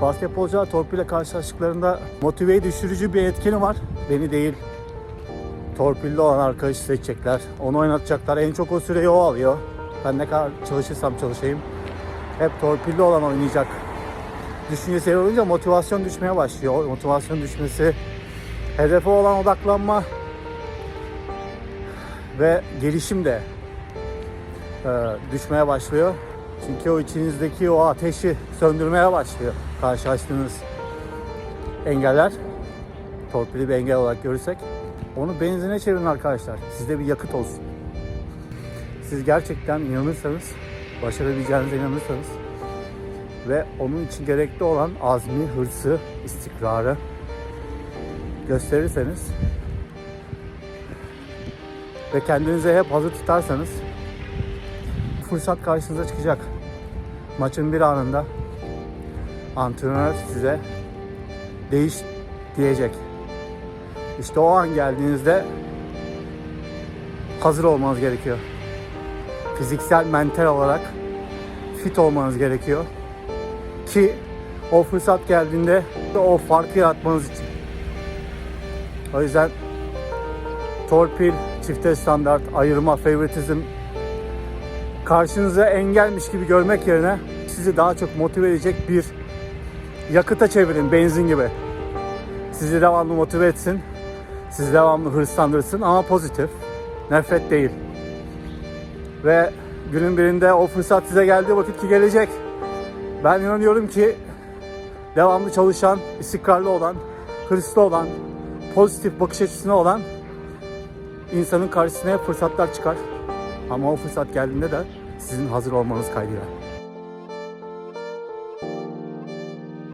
Basketbolcular torpille karşılaştıklarında motiveyi düşürücü bir etkeni var. Beni değil. Torpilli olan arkadaşı seçecekler. Onu oynatacaklar. En çok o süreyi o alıyor. Ben ne kadar çalışırsam çalışayım. Hep torpilli olan oynayacak. Düşüncesi olunca motivasyon düşmeye başlıyor. Motivasyon düşmesi, hedefe olan odaklanma ve gelişim de e, düşmeye başlıyor. Çünkü o içinizdeki o ateşi söndürmeye başlıyor karşılaştığınız engeller. Torpili bir engel olarak görürsek. Onu benzine çevirin arkadaşlar. Sizde bir yakıt olsun. Siz gerçekten inanırsanız, başarabileceğinize inanırsanız ve onun için gerekli olan azmi, hırsı, istikrarı gösterirseniz ve kendinize hep hazır tutarsanız fırsat karşınıza çıkacak. Maçın bir anında antrenör size değiş diyecek. İşte o an geldiğinizde hazır olmanız gerekiyor. Fiziksel, mental olarak fit olmanız gerekiyor. Ki o fırsat geldiğinde de o farkı yaratmanız için. O yüzden torpil, çifte standart, ayırma, favoritizm karşınıza engelmiş gibi görmek yerine sizi daha çok motive edecek bir yakıta çevirin, benzin gibi. Sizi devamlı motive etsin, sizi devamlı hırslandırsın ama pozitif, nefret değil. Ve günün birinde o fırsat size geldiği vakit ki gelecek. Ben inanıyorum ki devamlı çalışan, istikrarlı olan, hırslı olan, pozitif bakış açısına olan insanın karşısına fırsatlar çıkar. Ama o fırsat geldiğinde de sizin hazır olmanız kaydıyla.